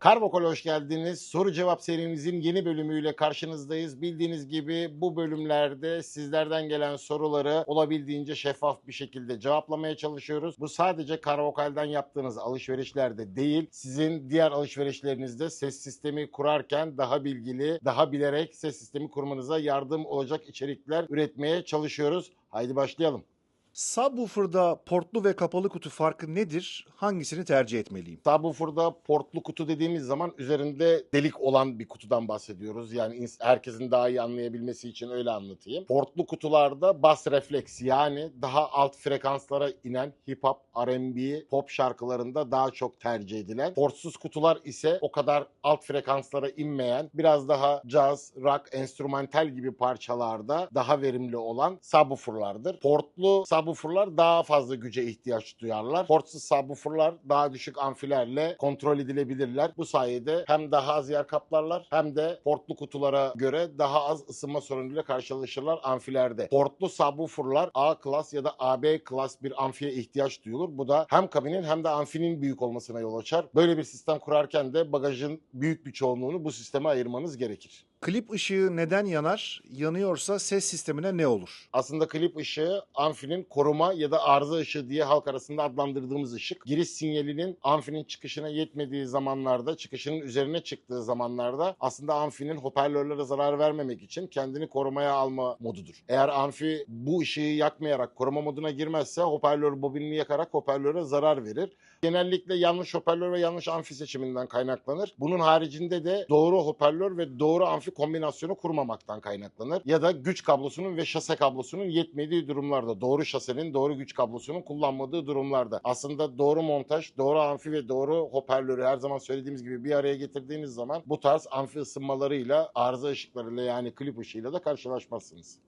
Karvokol hoş geldiniz. Soru cevap serimizin yeni bölümüyle karşınızdayız. Bildiğiniz gibi bu bölümlerde sizlerden gelen soruları olabildiğince şeffaf bir şekilde cevaplamaya çalışıyoruz. Bu sadece Karvokal'den yaptığınız alışverişlerde değil, sizin diğer alışverişlerinizde ses sistemi kurarken daha bilgili, daha bilerek ses sistemi kurmanıza yardım olacak içerikler üretmeye çalışıyoruz. Haydi başlayalım. Subwoofer'da portlu ve kapalı kutu farkı nedir? Hangisini tercih etmeliyim? Subwoofer'da portlu kutu dediğimiz zaman üzerinde delik olan bir kutudan bahsediyoruz. Yani herkesin daha iyi anlayabilmesi için öyle anlatayım. Portlu kutularda bass refleks yani daha alt frekanslara inen hip hop, R&B, pop şarkılarında daha çok tercih edilen. Portsuz kutular ise o kadar alt frekanslara inmeyen, biraz daha jazz, rock, enstrümantal gibi parçalarda daha verimli olan subwoofer'lardır. Portlu subwoofer'lar daha fazla güce ihtiyaç duyarlar. Portsuz subwoofer'lar daha düşük amfilerle kontrol edilebilirler. Bu sayede hem daha az yer kaplarlar hem de portlu kutulara göre daha az ısınma sorunuyla karşılaşırlar amfilerde. Portlu subwoofer'lar A klas ya da AB klas bir amfiye ihtiyaç duyulur. Bu da hem kabinin hem de amfinin büyük olmasına yol açar. Böyle bir sistem kurarken de bagajın büyük bir çoğunluğunu bu sisteme ayırmanız gerekir. Klip ışığı neden yanar? Yanıyorsa ses sistemine ne olur? Aslında klip ışığı amfinin koruma ya da arıza ışığı diye halk arasında adlandırdığımız ışık. Giriş sinyalinin amfinin çıkışına yetmediği zamanlarda, çıkışının üzerine çıktığı zamanlarda aslında amfinin hoparlörlere zarar vermemek için kendini korumaya alma modudur. Eğer amfi bu ışığı yakmayarak koruma moduna girmezse hoparlör bobinini yakarak hoparlöre zarar verir. Genellikle yanlış hoparlör ve yanlış amfi seçiminden kaynaklanır. Bunun haricinde de doğru hoparlör ve doğru amfi kombinasyonu kurmamaktan kaynaklanır. Ya da güç kablosunun ve şase kablosunun yetmediği durumlarda, doğru şasenin, doğru güç kablosunun kullanmadığı durumlarda. Aslında doğru montaj, doğru amfi ve doğru hoparlörü her zaman söylediğimiz gibi bir araya getirdiğiniz zaman bu tarz amfi ısınmalarıyla, arıza ışıklarıyla yani klip ışığıyla da karşılaşmazsınız.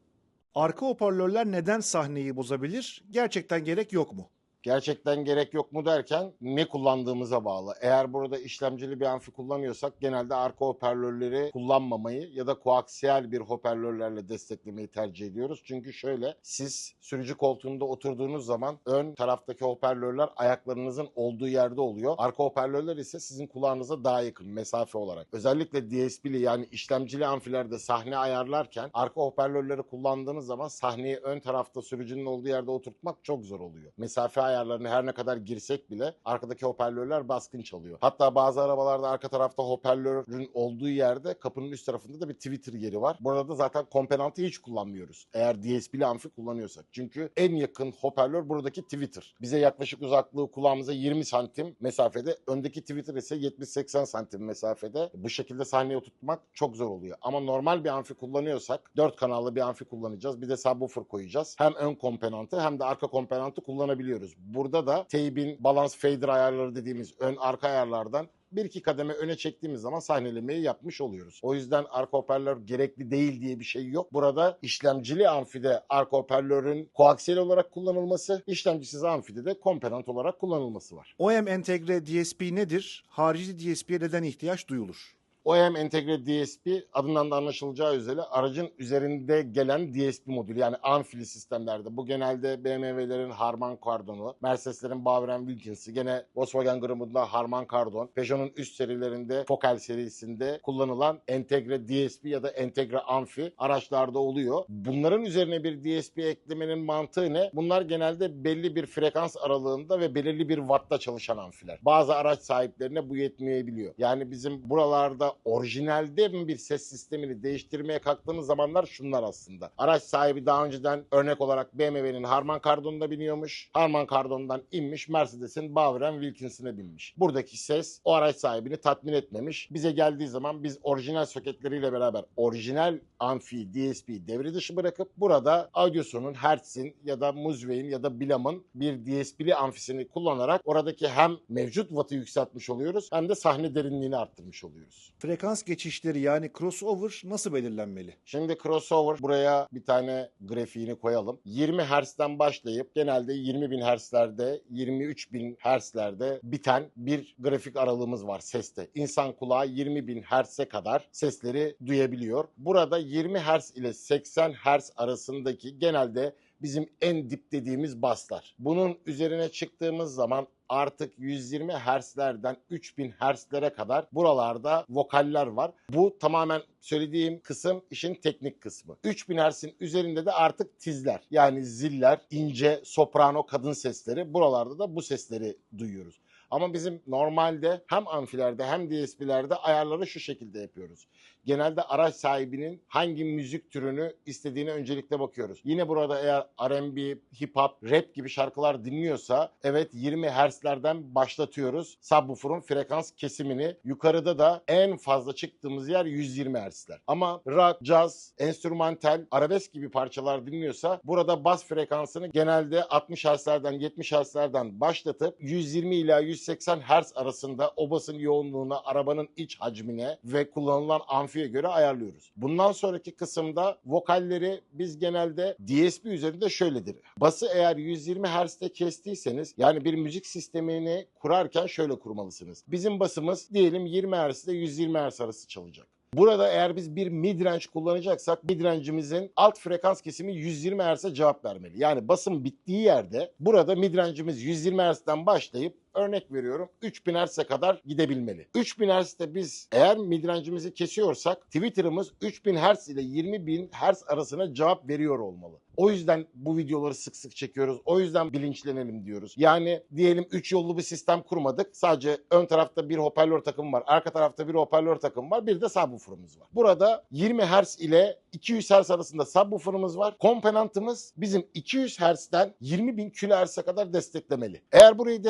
Arka hoparlörler neden sahneyi bozabilir? Gerçekten gerek yok mu? Gerçekten gerek yok mu derken ne kullandığımıza bağlı. Eğer burada işlemcili bir amfi kullanıyorsak genelde arka hoparlörleri kullanmamayı ya da koaksiyel bir hoparlörlerle desteklemeyi tercih ediyoruz. Çünkü şöyle siz sürücü koltuğunda oturduğunuz zaman ön taraftaki hoparlörler ayaklarınızın olduğu yerde oluyor. Arka hoparlörler ise sizin kulağınıza daha yakın mesafe olarak. Özellikle DSP'li yani işlemcili amfilerde sahne ayarlarken arka hoparlörleri kullandığınız zaman sahneyi ön tarafta sürücünün olduğu yerde oturtmak çok zor oluyor. Mesafe ayarlarını her ne kadar girsek bile arkadaki hoparlörler baskın çalıyor. Hatta bazı arabalarda arka tarafta hoparlörün olduğu yerde kapının üst tarafında da bir Twitter yeri var. Burada da zaten komponentı hiç kullanmıyoruz. Eğer DSP'li amfi kullanıyorsak. Çünkü en yakın hoparlör buradaki Twitter. Bize yaklaşık uzaklığı kulağımıza 20 santim mesafede. Öndeki Twitter ise 70-80 santim mesafede. Bu şekilde sahneye oturtmak çok zor oluyor. Ama normal bir amfi kullanıyorsak 4 kanallı bir amfi kullanacağız. Bir de subwoofer koyacağız. Hem ön komponentı hem de arka komponentı kullanabiliyoruz. Burada da teybin balans fader ayarları dediğimiz ön arka ayarlardan bir iki kademe öne çektiğimiz zaman sahnelemeyi yapmış oluyoruz. O yüzden arka hoparlör gerekli değil diye bir şey yok. Burada işlemcili amfide arka hoparlörün koaksiyel olarak kullanılması, işlemcisiz amfide de komponent olarak kullanılması var. OM entegre DSP nedir? Harici DSP'ye neden ihtiyaç duyulur? OEM entegre DSP adından da anlaşılacağı üzere aracın üzerinde gelen DSP modülü yani amfili sistemlerde. Bu genelde BMW'lerin Harman Kardon'u, Mercedes'lerin Bauer Wilkins'i, gene Volkswagen grubunda Harman Kardon, Peugeot'un üst serilerinde Focal serisinde kullanılan entegre DSP ya da entegre amfi araçlarda oluyor. Bunların üzerine bir DSP eklemenin mantığı ne? Bunlar genelde belli bir frekans aralığında ve belirli bir wattta çalışan amfiler. Bazı araç sahiplerine bu yetmeyebiliyor. Yani bizim buralarda orijinalde mi bir ses sistemini değiştirmeye kalktığımız zamanlar şunlar aslında. Araç sahibi daha önceden örnek olarak BMW'nin Harman Kardon'da biniyormuş. Harman Kardon'dan inmiş Mercedes'in Bauer Wilkins'ine binmiş. Buradaki ses o araç sahibini tatmin etmemiş. Bize geldiği zaman biz orijinal soketleriyle beraber orijinal amfi, DSP devre dışı bırakıp burada Audioson'un, Hertz'in ya da Musway'in ya da Bilam'ın bir DSP'li amfisini kullanarak oradaki hem mevcut wattı yükseltmiş oluyoruz hem de sahne derinliğini arttırmış oluyoruz. Frekans geçişleri yani crossover nasıl belirlenmeli? Şimdi crossover buraya bir tane grafiğini koyalım. 20 Hz'den başlayıp genelde 20.000 Hz'lerde 23.000 Hz'lerde biten bir grafik aralığımız var seste. İnsan kulağı 20.000 Hz'e kadar sesleri duyabiliyor. Burada 20 Hz ile 80 Hz arasındaki genelde bizim en dip dediğimiz baslar. Bunun üzerine çıktığımız zaman artık 120 Hz'lerden 3000 Hz'lere kadar buralarda vokaller var. Bu tamamen söylediğim kısım işin teknik kısmı. 3000 Hz'in üzerinde de artık tizler yani ziller, ince, soprano kadın sesleri buralarda da bu sesleri duyuyoruz. Ama bizim normalde hem amfilerde hem DSP'lerde ayarları şu şekilde yapıyoruz. Genelde araç sahibinin hangi müzik türünü istediğine öncelikle bakıyoruz. Yine burada eğer R&B, hip hop, rap gibi şarkılar dinliyorsa evet 20 Hz'lerden başlatıyoruz. Subwoofer'ın frekans kesimini. Yukarıda da en fazla çıktığımız yer 120 Hz'ler. Ama rock, jazz, enstrümantal, arabesk gibi parçalar dinliyorsa burada bas frekansını genelde 60 Hz'lerden 70 Hz'lerden başlatıp 120 ila 180 Hz arasında o basın yoğunluğuna, arabanın iç hacmine ve kullanılan amfiye göre ayarlıyoruz. Bundan sonraki kısımda vokalleri biz genelde DSP üzerinde şöyledir. Bası eğer 120 Hz'de kestiyseniz yani bir müzik sistemini kurarken şöyle kurmalısınız. Bizim basımız diyelim 20 Hz ile 120 Hz arası çalacak. Burada eğer biz bir midrange kullanacaksak midrange'imizin alt frekans kesimi 120 Hz'e cevap vermeli. Yani basım bittiği yerde burada midrange'imiz 120 Hz'den başlayıp örnek veriyorum 3000 Hz'e kadar gidebilmeli. 3000 Hz'de biz eğer midrange'imizi kesiyorsak Twitter'ımız 3000 Hz ile 20000 Hz arasına cevap veriyor olmalı. O yüzden bu videoları sık sık çekiyoruz. O yüzden bilinçlenelim diyoruz. Yani diyelim 3 yollu bir sistem kurmadık. Sadece ön tarafta bir hoparlör takımı var. Arka tarafta bir hoparlör takımı var. Bir de subwoofer'ımız var. Burada 20 Hz ile 200 Hz arasında subwoofer'ımız var. Komponentimiz bizim 200 Hz'den 20.000 kHz'e kadar desteklemeli. Eğer burayı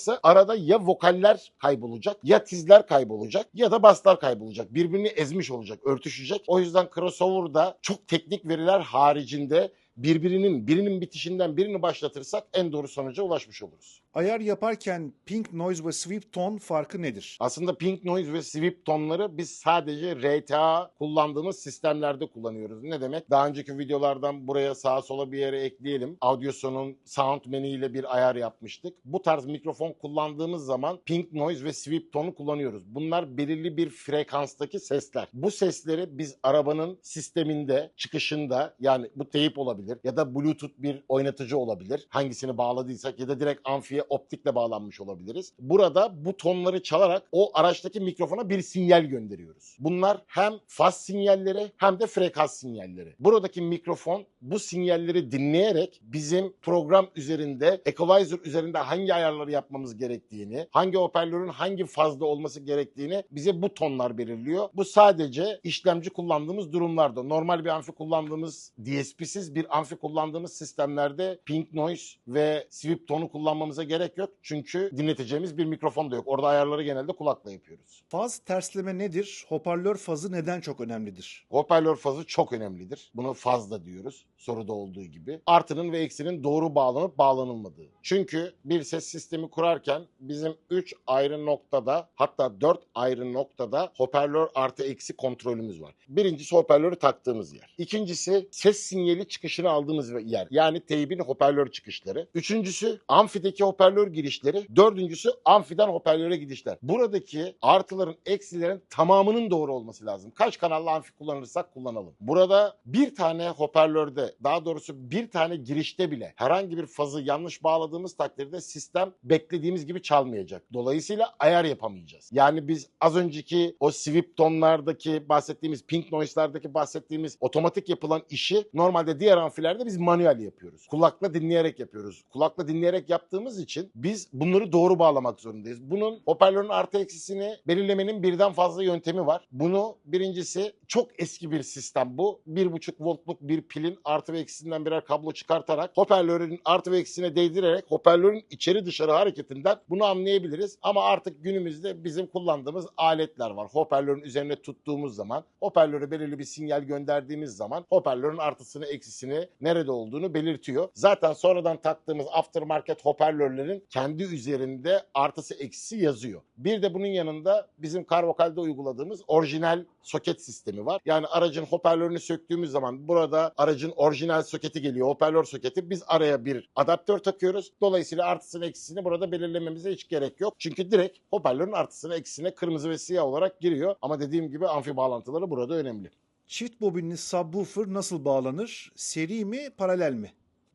desteklemezse arada ya vokaller kaybolacak ya tizler kaybolacak ya da baslar kaybolacak. Birbirini ezmiş olacak, örtüşecek. O yüzden crossover'da çok teknik veriler haricinde birbirinin birinin bitişinden birini başlatırsak en doğru sonuca ulaşmış oluruz. Ayar yaparken pink noise ve sweep tone farkı nedir? Aslında pink noise ve sweep tonları biz sadece RTA kullandığımız sistemlerde kullanıyoruz. Ne demek? Daha önceki videolardan buraya sağa sola bir yere ekleyelim. Audioson'un sound menü ile bir ayar yapmıştık. Bu tarz mikrofon kullandığımız zaman pink noise ve sweep tonu kullanıyoruz. Bunlar belirli bir frekanstaki sesler. Bu sesleri biz arabanın sisteminde, çıkışında yani bu teyip olabilir ya da bluetooth bir oynatıcı olabilir. Hangisini bağladıysak ya da direkt amfiye optikle bağlanmış olabiliriz. Burada bu tonları çalarak o araçtaki mikrofona bir sinyal gönderiyoruz. Bunlar hem faz sinyalleri hem de frekans sinyalleri. Buradaki mikrofon bu sinyalleri dinleyerek bizim program üzerinde, equalizer üzerinde hangi ayarları yapmamız gerektiğini, hangi hoparlörün hangi fazda olması gerektiğini bize bu tonlar belirliyor. Bu sadece işlemci kullandığımız durumlarda. Normal bir amfi kullandığımız DSP'siz bir amfi kullandığımız sistemlerde pink noise ve sweep tonu kullanmamıza gerek yok. Çünkü dinleteceğimiz bir mikrofon da yok. Orada ayarları genelde kulakla yapıyoruz. Faz tersleme nedir? Hoparlör fazı neden çok önemlidir? Hoparlör fazı çok önemlidir. Bunu fazla diyoruz soruda olduğu gibi. Artının ve eksinin doğru bağlanıp bağlanılmadığı. Çünkü bir ses sistemi kurarken bizim 3 ayrı noktada hatta 4 ayrı noktada hoparlör artı eksi kontrolümüz var. Birincisi hoparlörü taktığımız yer. İkincisi ses sinyali çıkışını aldığımız yer. Yani teybin hoparlör çıkışları. Üçüncüsü amfideki hoparlör girişleri. Dördüncüsü amfiden hoparlöre gidişler. Buradaki artıların eksilerin tamamının doğru olması lazım. Kaç kanallı amfi kullanırsak kullanalım. Burada bir tane hoparlörde daha doğrusu bir tane girişte bile herhangi bir fazı yanlış bağladığımız takdirde sistem beklediğimiz gibi çalmayacak. Dolayısıyla ayar yapamayacağız. Yani biz az önceki o sweep tonlardaki bahsettiğimiz pink noise'lardaki bahsettiğimiz otomatik yapılan işi normalde diğer amfilerde biz manuel yapıyoruz. Kulakla dinleyerek yapıyoruz. Kulakla dinleyerek yaptığımız için biz bunları doğru bağlamak zorundayız. Bunun hoparlörün artı eksisini belirlemenin birden fazla yöntemi var. Bunu birincisi çok eski bir sistem bu. 1.5 voltluk bir pilin artı ve eksisinden birer kablo çıkartarak hoparlörün artı ve eksisine değdirerek hoparlörün içeri dışarı hareketinden bunu anlayabiliriz. Ama artık günümüzde bizim kullandığımız aletler var. Hoparlörün üzerine tuttuğumuz zaman hoparlöre belirli bir sinyal gönderdiğimiz zaman hoparlörün artısını eksisini nerede olduğunu belirtiyor. Zaten sonradan taktığımız aftermarket hoparlörlerin kendi üzerinde artısı eksisi yazıyor. Bir de bunun yanında bizim Carvocal'de uyguladığımız orijinal soket sistemi var. Yani aracın hoparlörünü söktüğümüz zaman burada aracın orijinal soketi geliyor. Hoparlör soketi. Biz araya bir adaptör takıyoruz. Dolayısıyla artısını eksisini burada belirlememize hiç gerek yok. Çünkü direkt hoparlörün artısını eksisine kırmızı ve siyah olarak giriyor. Ama dediğim gibi amfi bağlantıları burada önemli. Çift bobinli subwoofer nasıl bağlanır? Seri mi, paralel mi?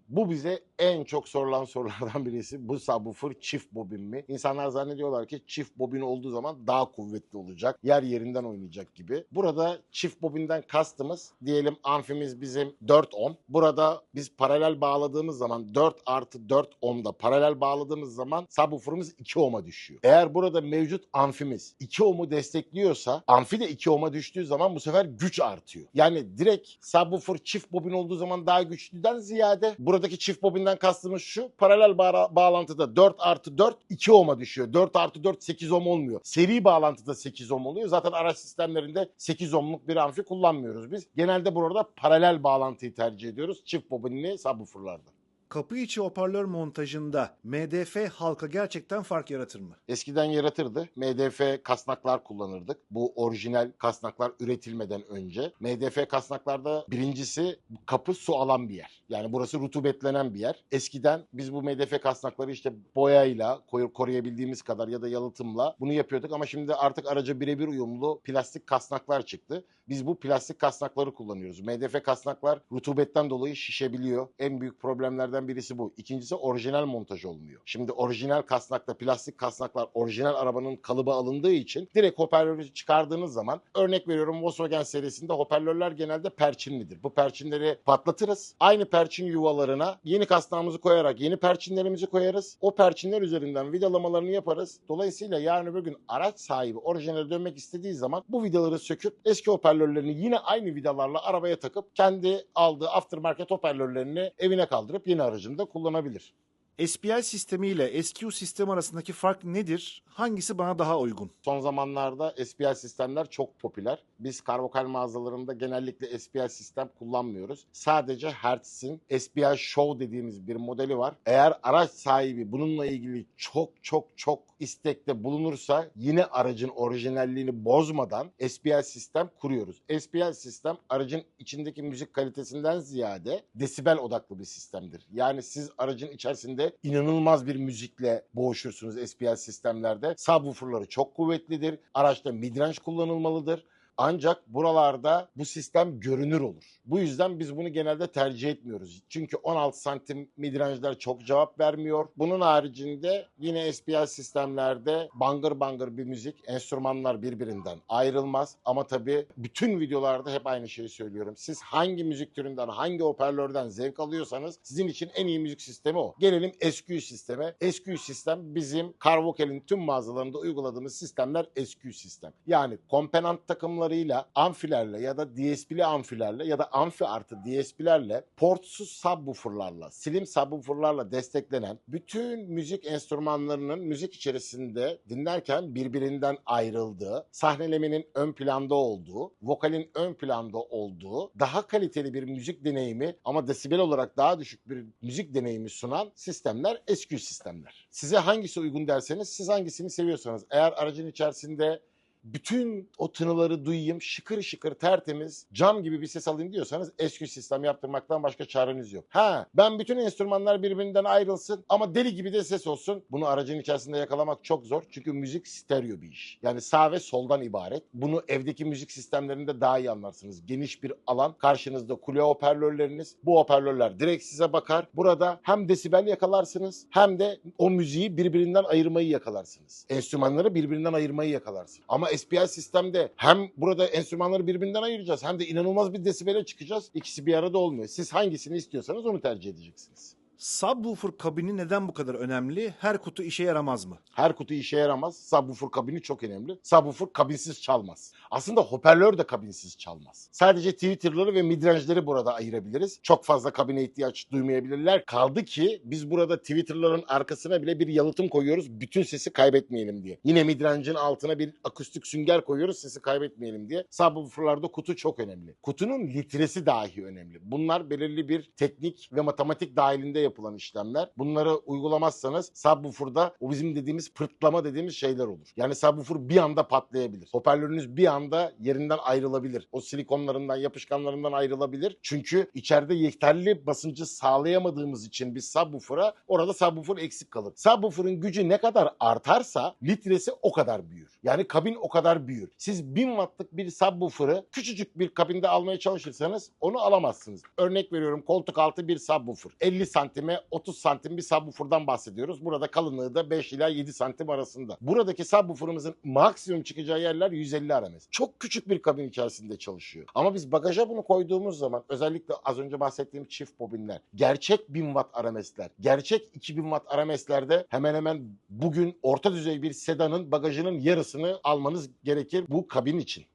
Bu bize en çok sorulan sorulardan birisi bu subwoofer çift bobin mi? İnsanlar zannediyorlar ki çift bobin olduğu zaman daha kuvvetli olacak. Yer yerinden oynayacak gibi. Burada çift bobinden kastımız diyelim amfimiz bizim 4 ohm. Burada biz paralel bağladığımız zaman 4 artı 4 ohmda paralel bağladığımız zaman subwooferımız 2 ohm'a düşüyor. Eğer burada mevcut amfimiz 2 ohm'u destekliyorsa amfi de 2 ohm'a düştüğü zaman bu sefer güç artıyor. Yani direkt subwoofer çift bobin olduğu zaman daha güçlüden ziyade buradaki çift bobinden kastımız şu paralel bağ- bağlantıda 4 artı 4 2 ohm'a düşüyor. 4 artı 4 8 ohm olmuyor. Seri bağlantıda 8 ohm oluyor. Zaten araç sistemlerinde 8 ohmluk bir amfi kullanmıyoruz biz. Genelde burada paralel bağlantıyı tercih ediyoruz. Çift bobinli subwooferlarda. Kapı içi hoparlör montajında MDF halka gerçekten fark yaratır mı? Eskiden yaratırdı. MDF kasnaklar kullanırdık. Bu orijinal kasnaklar üretilmeden önce. MDF kasnaklarda birincisi kapı su alan bir yer. Yani burası rutubetlenen bir yer. Eskiden biz bu MDF kasnakları işte boyayla koruyabildiğimiz kadar ya da yalıtımla bunu yapıyorduk ama şimdi artık araca birebir uyumlu plastik kasnaklar çıktı. Biz bu plastik kasnakları kullanıyoruz. MDF kasnaklar rutubetten dolayı şişebiliyor. En büyük problemlerden birisi bu. İkincisi orijinal montaj olmuyor. Şimdi orijinal kasnakta plastik kasnaklar orijinal arabanın kalıbı alındığı için direkt hoparlörü çıkardığınız zaman örnek veriyorum Volkswagen serisinde hoparlörler genelde perçinlidir. Bu perçinleri patlatırız. Aynı perçin yuvalarına yeni kasnağımızı koyarak yeni perçinlerimizi koyarız. O perçinler üzerinden vidalamalarını yaparız. Dolayısıyla yarın öbür gün araç sahibi orijinale dönmek istediği zaman bu vidaları söküp eski hoparlörlerini yine aynı vidalarla arabaya takıp kendi aldığı aftermarket hoparlörlerini evine kaldırıp yeni aracında kullanabilir. SPL sistemi ile SQ sistemi arasındaki fark nedir? Hangisi bana daha uygun? Son zamanlarda SPL sistemler çok popüler. Biz karvokal mağazalarında genellikle SPL sistem kullanmıyoruz. Sadece Hertz'in SPL Show dediğimiz bir modeli var. Eğer araç sahibi bununla ilgili çok çok çok istekte bulunursa yine aracın orijinalliğini bozmadan SPL sistem kuruyoruz. SPL sistem aracın içindeki müzik kalitesinden ziyade desibel odaklı bir sistemdir. Yani siz aracın içerisinde inanılmaz bir müzikle boğuşursunuz SPL sistemlerde. Subwooferları çok kuvvetlidir. Araçta midrange kullanılmalıdır. Ancak buralarda bu sistem görünür olur. Bu yüzden biz bunu genelde tercih etmiyoruz. Çünkü 16 santim midrange'ler çok cevap vermiyor. Bunun haricinde yine SPL sistemlerde bangır bangır bir müzik, enstrümanlar birbirinden ayrılmaz. Ama tabii bütün videolarda hep aynı şeyi söylüyorum. Siz hangi müzik türünden, hangi hoparlörden zevk alıyorsanız sizin için en iyi müzik sistemi o. Gelelim SQ sisteme. SQ sistem bizim Carvocal'in tüm mağazalarında uyguladığımız sistemler SQ sistem. Yani komponent takımlarıyla, amfilerle ya da DSP'li amfilerle ya da amfi artı DSP'lerle portsuz subwooferlarla, slim subwooferlarla desteklenen bütün müzik enstrümanlarının müzik içerisinde dinlerken birbirinden ayrıldığı, sahnelemenin ön planda olduğu, vokalin ön planda olduğu, daha kaliteli bir müzik deneyimi ama desibel olarak daha düşük bir müzik deneyimi sunan sistemler SQ sistemler. Size hangisi uygun derseniz siz hangisini seviyorsanız eğer aracın içerisinde bütün o tınıları duyayım, şıkır şıkır tertemiz, cam gibi bir ses alayım diyorsanız SQ sistem yaptırmaktan başka çareniz yok. Ha, ben bütün enstrümanlar birbirinden ayrılsın ama deli gibi de ses olsun. Bunu aracın içerisinde yakalamak çok zor. Çünkü müzik stereo bir iş. Yani sağ ve soldan ibaret. Bunu evdeki müzik sistemlerinde daha iyi anlarsınız. Geniş bir alan. Karşınızda kule hoparlörleriniz. Bu hoparlörler direkt size bakar. Burada hem desibel yakalarsınız hem de o müziği birbirinden ayırmayı yakalarsınız. Enstrümanları birbirinden ayırmayı yakalarsınız. Ama SPL sistemde hem burada enstrümanları birbirinden ayıracağız hem de inanılmaz bir desibele çıkacağız. İkisi bir arada olmuyor. Siz hangisini istiyorsanız onu tercih edeceksiniz. Subwoofer kabini neden bu kadar önemli? Her kutu işe yaramaz mı? Her kutu işe yaramaz. Subwoofer kabini çok önemli. Subwoofer kabinsiz çalmaz. Aslında hoparlör de kabinsiz çalmaz. Sadece Twitter'ları ve midrange'leri burada ayırabiliriz. Çok fazla kabine ihtiyaç duymayabilirler. Kaldı ki biz burada Twitter'ların arkasına bile bir yalıtım koyuyoruz. Bütün sesi kaybetmeyelim diye. Yine midrange'ın altına bir akustik sünger koyuyoruz sesi kaybetmeyelim diye. Subwoofer'larda kutu çok önemli. Kutunun litresi dahi önemli. Bunlar belirli bir teknik ve matematik dahilinde yapılan işlemler. Bunları uygulamazsanız subwoofer'da o bizim dediğimiz pırtlama dediğimiz şeyler olur. Yani subwoofer bir anda patlayabilir. Hoparlörünüz bir anda yerinden ayrılabilir. O silikonlarından, yapışkanlarından ayrılabilir. Çünkü içeride yeterli basıncı sağlayamadığımız için biz subwoofer'a orada subwoofer eksik kalır. Subwoofer'ın gücü ne kadar artarsa litresi o kadar büyür. Yani kabin o kadar büyür. Siz 1000 wattlık bir subwoofer'ı küçücük bir kabinde almaya çalışırsanız onu alamazsınız. Örnek veriyorum koltuk altı bir subwoofer. 50 santim santime 30 santim bir subwoofer'dan bahsediyoruz. Burada kalınlığı da 5 ila 7 santim arasında. Buradaki subwoofer'ımızın maksimum çıkacağı yerler 150 RMS. Çok küçük bir kabin içerisinde çalışıyor. Ama biz bagaja bunu koyduğumuz zaman özellikle az önce bahsettiğim çift bobinler, gerçek 1000 watt RMS'ler, gerçek 2000 watt RMS'lerde hemen hemen bugün orta düzey bir sedanın bagajının yarısını almanız gerekir bu kabin için.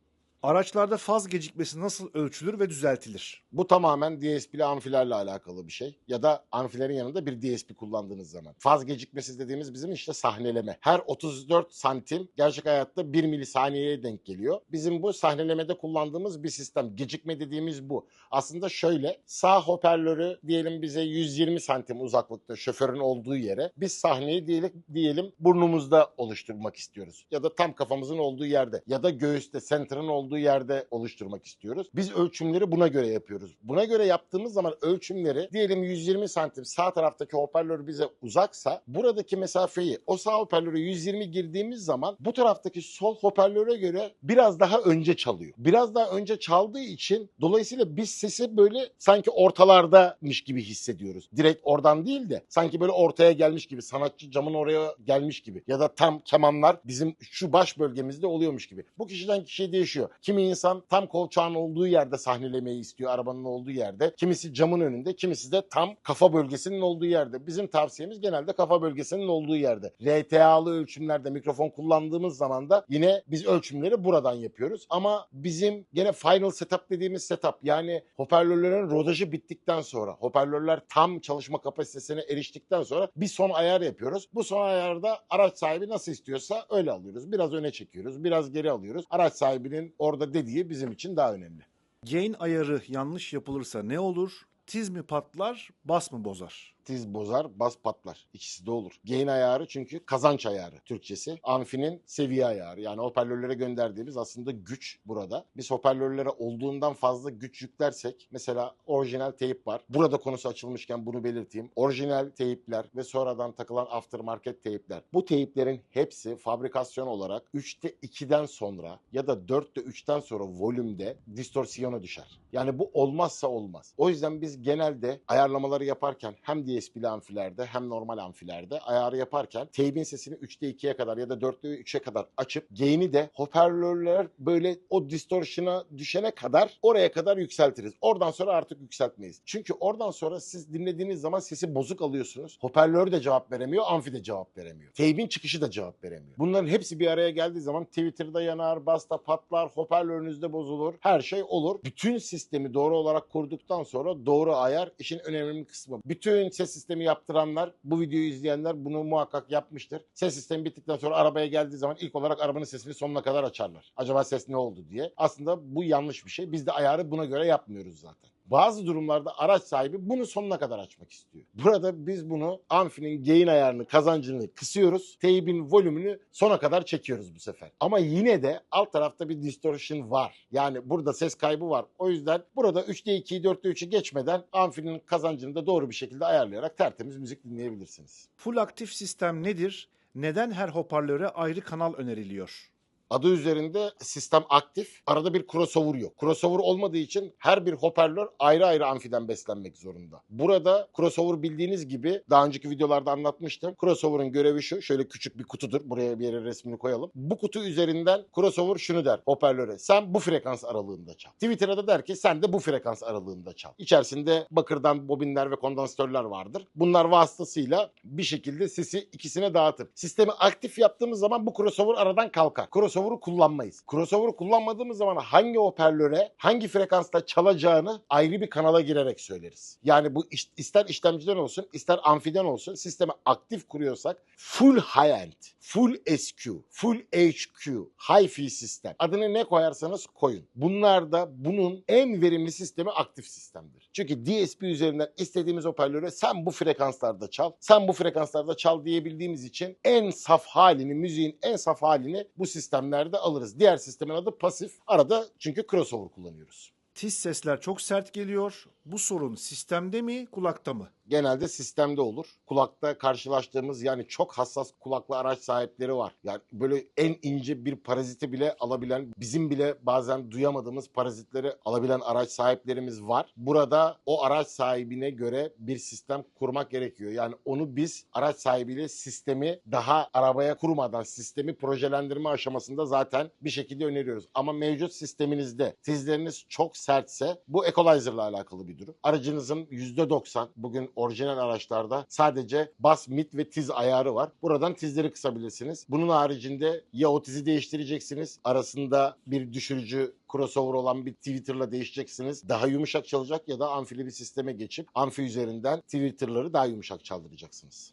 Araçlarda faz gecikmesi nasıl ölçülür ve düzeltilir? Bu tamamen DSP'li amfilerle alakalı bir şey. Ya da amfilerin yanında bir DSP kullandığınız zaman. Faz gecikmesi dediğimiz bizim işte sahneleme. Her 34 santim gerçek hayatta 1 milisaniyeye denk geliyor. Bizim bu sahnelemede kullandığımız bir sistem. Gecikme dediğimiz bu. Aslında şöyle sağ hoparlörü diyelim bize 120 santim uzaklıkta şoförün olduğu yere biz sahneyi diyelim, diyelim burnumuzda oluşturmak istiyoruz. Ya da tam kafamızın olduğu yerde ya da göğüste center'ın olduğu yerde oluşturmak istiyoruz. Biz ölçümleri buna göre yapıyoruz. Buna göre yaptığımız zaman ölçümleri diyelim 120 santim sağ taraftaki hoparlör bize uzaksa buradaki mesafeyi o sağ hoparlöre 120 girdiğimiz zaman bu taraftaki sol hoparlöre göre biraz daha önce çalıyor. Biraz daha önce çaldığı için dolayısıyla biz sesi böyle sanki ortalardamış gibi hissediyoruz. Direkt oradan değil de sanki böyle ortaya gelmiş gibi sanatçı camın oraya gelmiş gibi ya da tam kemanlar bizim şu baş bölgemizde oluyormuş gibi. Bu kişiden kişiye değişiyor. Kimi insan tam kolçağın olduğu yerde sahnelemeyi istiyor arabanın olduğu yerde. Kimisi camın önünde, kimisi de tam kafa bölgesinin olduğu yerde. Bizim tavsiyemiz genelde kafa bölgesinin olduğu yerde. RTA'lı ölçümlerde mikrofon kullandığımız zaman da yine biz ölçümleri buradan yapıyoruz. Ama bizim gene final setup dediğimiz setup yani hoparlörlerin rodajı bittikten sonra hoparlörler tam çalışma kapasitesine eriştikten sonra bir son ayar yapıyoruz. Bu son ayarda araç sahibi nasıl istiyorsa öyle alıyoruz. Biraz öne çekiyoruz, biraz geri alıyoruz. Araç sahibinin orada dediği bizim için daha önemli. Gain ayarı yanlış yapılırsa ne olur? Tiz mi patlar, bas mı bozar? Tiz bozar, bas patlar. İkisi de olur. Gain ayarı çünkü kazanç ayarı Türkçesi. Amfinin seviye ayarı. Yani hoparlörlere gönderdiğimiz aslında güç burada. Biz hoparlörlere olduğundan fazla güç yüklersek mesela orijinal teyip var. Burada konusu açılmışken bunu belirteyim. Orijinal teyipler ve sonradan takılan aftermarket teyipler. Bu teyiplerin hepsi fabrikasyon olarak 3'te 2'den sonra ya da 4'te 3'ten sonra volümde distorsiyona düşer. Yani bu olmazsa olmaz. O yüzden biz genelde ayarlamaları yaparken hem DSP'li amfilerde hem normal amfilerde ayarı yaparken teybin sesini 3'te 2'ye kadar ya da 4'te 3'e kadar açıp gain'i de hoparlörler böyle o distortion'a düşene kadar oraya kadar yükseltiriz. Oradan sonra artık yükseltmeyiz. Çünkü oradan sonra siz dinlediğiniz zaman sesi bozuk alıyorsunuz. Hoparlör de cevap veremiyor, amfi de cevap veremiyor. Teybin çıkışı da cevap veremiyor. Bunların hepsi bir araya geldiği zaman Twitter'da yanar, basta patlar, hoparlörünüzde bozulur. Her şey olur. Bütün sistemi doğru olarak kurduktan sonra doğru ayar işin önemli kısmı. Bütün ses sistemi yaptıranlar, bu videoyu izleyenler bunu muhakkak yapmıştır. Ses sistemi bittikten sonra arabaya geldiği zaman ilk olarak arabanın sesini sonuna kadar açarlar. Acaba ses ne oldu diye. Aslında bu yanlış bir şey. Biz de ayarı buna göre yapmıyoruz zaten. Bazı durumlarda araç sahibi bunu sonuna kadar açmak istiyor. Burada biz bunu amfinin gain ayarını, kazancını kısıyoruz. Teybin volümünü sona kadar çekiyoruz bu sefer. Ama yine de alt tarafta bir distortion var. Yani burada ses kaybı var. O yüzden burada 3'te 2'yi 4'te 3'ü geçmeden amfinin kazancını da doğru bir şekilde ayarlayarak tertemiz müzik dinleyebilirsiniz. Full aktif sistem nedir? Neden her hoparlöre ayrı kanal öneriliyor? Adı üzerinde sistem aktif. Arada bir crossover yok. Crossover olmadığı için her bir hoparlör ayrı ayrı amfiden beslenmek zorunda. Burada crossover bildiğiniz gibi daha önceki videolarda anlatmıştım. Crossover'ın görevi şu. Şöyle küçük bir kutudur. Buraya bir yere resmini koyalım. Bu kutu üzerinden crossover şunu der hoparlöre. Sen bu frekans aralığında çal. Twitter'a da der ki sen de bu frekans aralığında çal. İçerisinde bakırdan bobinler ve kondansatörler vardır. Bunlar vasıtasıyla bir şekilde sesi ikisine dağıtır. Sistemi aktif yaptığımız zaman bu crossover aradan kalkar. Crossover'ı kullanmayız. Crossover'ı kullanmadığımız zaman hangi hoparlöre hangi frekansta çalacağını ayrı bir kanala girerek söyleriz. Yani bu iş- ister işlemciden olsun ister amfiden olsun sistemi aktif kuruyorsak full high end, full SQ, full HQ, hi-fi sistem. Adını ne koyarsanız koyun. Bunlar da bunun en verimli sistemi aktif sistemdir. Çünkü DSP üzerinden istediğimiz hoparlöre sen bu frekanslarda çal, sen bu frekanslarda çal diyebildiğimiz için en saf halini, müziğin en saf halini bu sistemlerde alırız. Diğer sistemin adı pasif. Arada çünkü crossover kullanıyoruz. Tiz sesler çok sert geliyor. Bu sorun sistemde mi, kulakta mı? Genelde sistemde olur. Kulakta karşılaştığımız yani çok hassas kulaklı araç sahipleri var. Yani böyle en ince bir paraziti bile alabilen, bizim bile bazen duyamadığımız parazitleri alabilen araç sahiplerimiz var. Burada o araç sahibine göre bir sistem kurmak gerekiyor. Yani onu biz araç sahibiyle sistemi daha arabaya kurmadan sistemi projelendirme aşamasında zaten bir şekilde öneriyoruz. Ama mevcut sisteminizde tizleriniz çok sertse bu equalizer'la alakalı bir durum. Aracınızın %90 bugün orijinal araçlarda sadece bas, mid ve tiz ayarı var. Buradan tizleri kısabilirsiniz. Bunun haricinde ya o tizi değiştireceksiniz. Arasında bir düşürücü crossover olan bir Twitter'la değişeceksiniz. Daha yumuşak çalacak ya da amfili bir sisteme geçip amfi üzerinden Twitter'ları daha yumuşak çaldıracaksınız.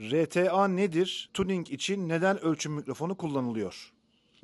RTA nedir? Tuning için neden ölçüm mikrofonu kullanılıyor?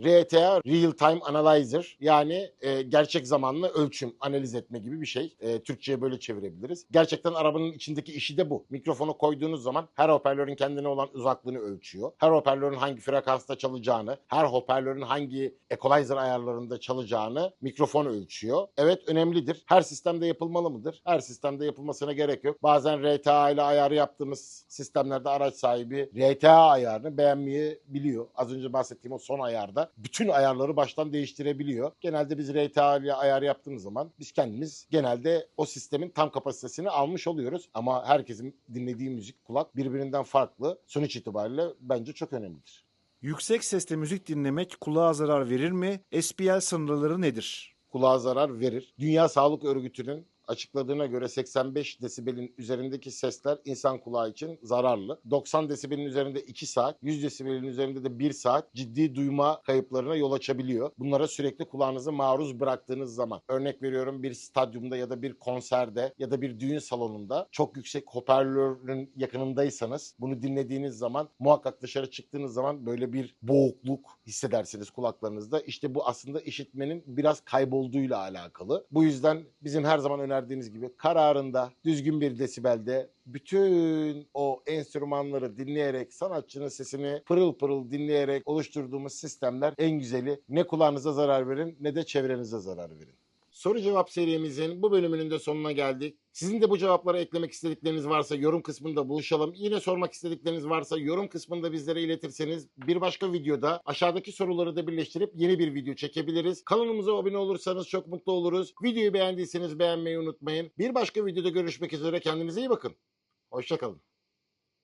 RTA Real Time Analyzer yani e, gerçek zamanlı ölçüm, analiz etme gibi bir şey. E, Türkçe'ye böyle çevirebiliriz. Gerçekten arabanın içindeki işi de bu. Mikrofonu koyduğunuz zaman her hoparlörün kendine olan uzaklığını ölçüyor. Her hoparlörün hangi frekansta çalacağını, her hoparlörün hangi equalizer ayarlarında çalacağını mikrofon ölçüyor. Evet önemlidir. Her sistemde yapılmalı mıdır? Her sistemde yapılmasına gerek yok. Bazen RTA ile ayarı yaptığımız sistemlerde araç sahibi RTA ayarını beğenmeyebiliyor. Az önce bahsettiğim o son ayarda bütün ayarları baştan değiştirebiliyor. Genelde biz RTA ile ayar yaptığımız zaman biz kendimiz genelde o sistemin tam kapasitesini almış oluyoruz. Ama herkesin dinlediği müzik kulak birbirinden farklı. Sonuç itibariyle bence çok önemlidir. Yüksek sesle müzik dinlemek kulağa zarar verir mi? SPL sınırları nedir? Kulağa zarar verir. Dünya Sağlık Örgütü'nün açıkladığına göre 85 desibelin üzerindeki sesler insan kulağı için zararlı. 90 desibelin üzerinde 2 saat, 100 desibelin üzerinde de 1 saat ciddi duyma kayıplarına yol açabiliyor. Bunlara sürekli kulağınızı maruz bıraktığınız zaman, örnek veriyorum bir stadyumda ya da bir konserde ya da bir düğün salonunda çok yüksek hoparlörün yakınındaysanız bunu dinlediğiniz zaman muhakkak dışarı çıktığınız zaman böyle bir boğukluk hissedersiniz kulaklarınızda. İşte bu aslında işitmenin biraz kaybolduğuyla alakalı. Bu yüzden bizim her zaman önerdiğiniz gibi kararında düzgün bir desibelde bütün o enstrümanları dinleyerek sanatçının sesini pırıl pırıl dinleyerek oluşturduğumuz sistemler en güzeli. Ne kulağınıza zarar verin ne de çevrenize zarar verin. Soru cevap serimizin bu bölümünün de sonuna geldik. Sizin de bu cevaplara eklemek istedikleriniz varsa yorum kısmında buluşalım. Yine sormak istedikleriniz varsa yorum kısmında bizlere iletirseniz bir başka videoda aşağıdaki soruları da birleştirip yeni bir video çekebiliriz. Kanalımıza abone olursanız çok mutlu oluruz. Videoyu beğendiyseniz beğenmeyi unutmayın. Bir başka videoda görüşmek üzere kendinize iyi bakın. Hoşçakalın.